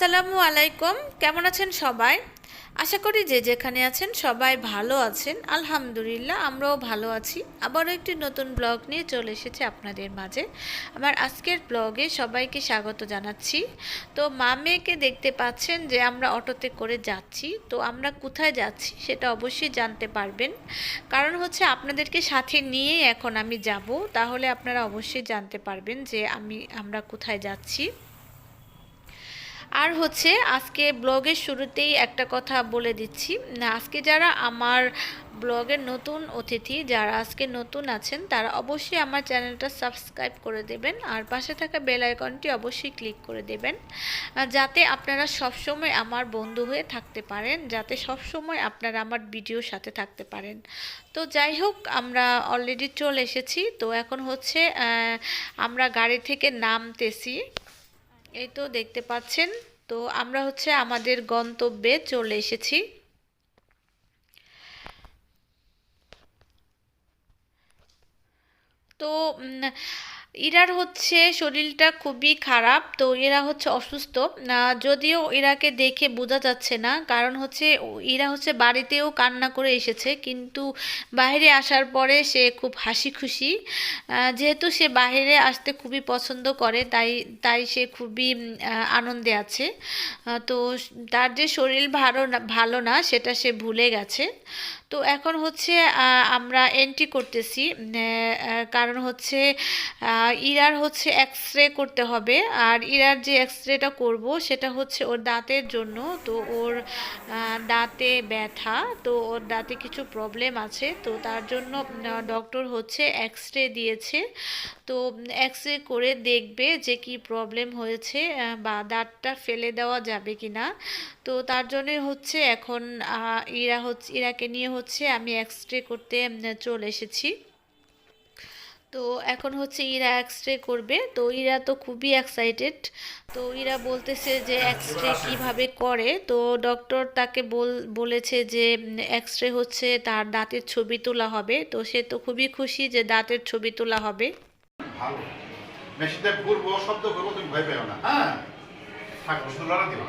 আসসালামু আলাইকুম। কেমন আছেন সবাই? আশা করি যে যেখানে আছেন সবাই ভালো আছেন। আলহামদুলিল্লাহ, আমরাও ভালো আছি। আবারও একটি নতুন ব্লগ নিয়ে চলে এসেছে আপনাদের মাঝে। আমার আজকের ব্লগে সবাইকে স্বাগত জানাচ্ছি। তো মা মেয়েকে দেখতে পাচ্ছেন যে আমরা অটোতে করে যাচ্ছি। তো আমরা কোথায় যাচ্ছি সেটা অবশ্যই জানতে পারবেন। কারণ হচ্ছে আপনাদেরকে সাথে নিয়েই এখন আমি যাব। তাহলে আপনারা অবশ্যই জানতে পারবেন যে আমি, আমরা কোথায় যাচ্ছি। আর হচ্ছে আজকে ব্লগের শুরুতেই একটা কথা বলে দিচ্ছি। আজকে যারা আমার ব্লগের নতুন অতিথি, যারা আজকে নতুন আছেন, তারা অবশ্যই আমার চ্যানেলটা সাবস্ক্রাইব করে দেবেন আর পাশে থাকা বেল আইকনটি অবশ্যই ক্লিক করে দেবেন। যাতে আপনারা সবসময় আমার বন্ধু হয়ে থাকতে পারেন, যাতে সবসময় আপনারা আমার ভিডিওর সাথে থাকতে পারেন। তো যাই হোক, আমরা অলরেডি চলে এসেছি। তো এখন হচ্ছে আমরা গাড়ি থেকে নামতেছি। এই তো দেখতে পাচ্ছেন। তো আমরা হচ্ছে আমাদের গন্তব্যে চলে এসেছি। তো ইরার হচ্ছে শরীরটা খুবই খারাপ, তো এরা হচ্ছে অসুস্থ। যদিও ইরাকে দেখে বোঝা যাচ্ছে না, কারণ হচ্ছে ইরা হচ্ছে বাড়িতেও কান্না করে এসেছে, কিন্তু বাইরে আসার পরে সে খুব হাসি খুশি। যেহেতু সে বাইরে আসতে খুবই পছন্দ করে, তাই তাই সে খুবই আনন্দে আছে। তো তার যে শরীর ভালো ভালো না, সেটা সে ভুলে গেছে। তো এখন হচ্ছে আমরা এন্ট্রি করতেছি কারণ হচ্ছে ইরার হচ্ছে এক্স রে করতে হবে। আর ইরার যে এক্স রেটা করব, সেটা হচ্ছে ওর দাঁতের জন্য। তো ওর দাঁতে ব্যথা, তো ওর দাঁতে কিছু প্রবলেম আছে। তো তার জন্য ডক্টর হচ্ছে এক্স রে দিয়েছে। তো এক্স রে করে দেখবে যে কি প্রবলেম হয়েছে বা দাঁতটা ফেলে দেওয়া যাবে কি না তো তার জন্যই হচ্ছে এখন ইরা হচ্ছে, ইরাকে নিয়ে হচ্ছে আমি এক্স রে করতে চলে এসেছি। তো এখন হচ্ছে ইরা এক্স রে করবে। তো ইরা তো খুবই এক্সাইটেড তো ইরা বলতেছে যে এক্স রে কীভাবে করে। তো ডক্টর তাকে বল, বলেছে যে এক্স রে হচ্ছে তার দাঁতের ছবি তোলা হবে। তো সে তো খুবই খুশি যে দাঁতের ছবি তোলা হবে। ভালো। মেশিনটা ঘুরবো শব্দ করব, তুমি ভয় পেও না। হ্যাঁ? থাকব শুধু দিও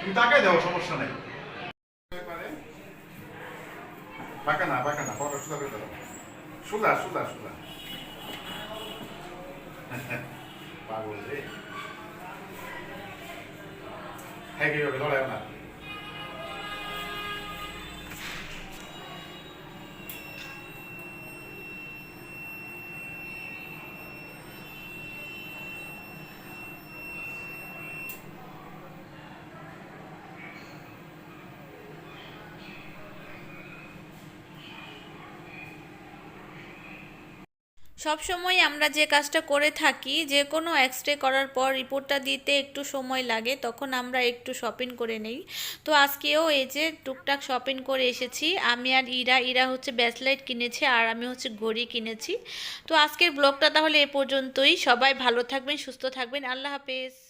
তুমি তাকাই দাও সমস্যা নেই। বাঁকা না বাঁকা না পরটা সুদা করে দাও সুদা সুদা সুদা পাগল রে হ্যাঁ কি হবে লড়াই না সব সময় আমরা যে কাজটা করে থাকি, যে কোনো এক্সরে করার পর রিপোর্টটা দিতে একটু সময় লাগে, তখন আমরা একটু শপিং করে নেই। তো আজকেও এই যে টুকটাক শপিং করে এসেছি, আমি আর ইরা ইরা হচ্ছে ব্যাসলাইট কিনেছে আর আমি হচ্ছে ঘড়ি কিনেছি। তো আজকের ব্লগটা তাহলে এ পর্যন্তই, সবাই ভালো থাকবেন, সুস্থ থাকবেন, আল্লাহ হাফেজ।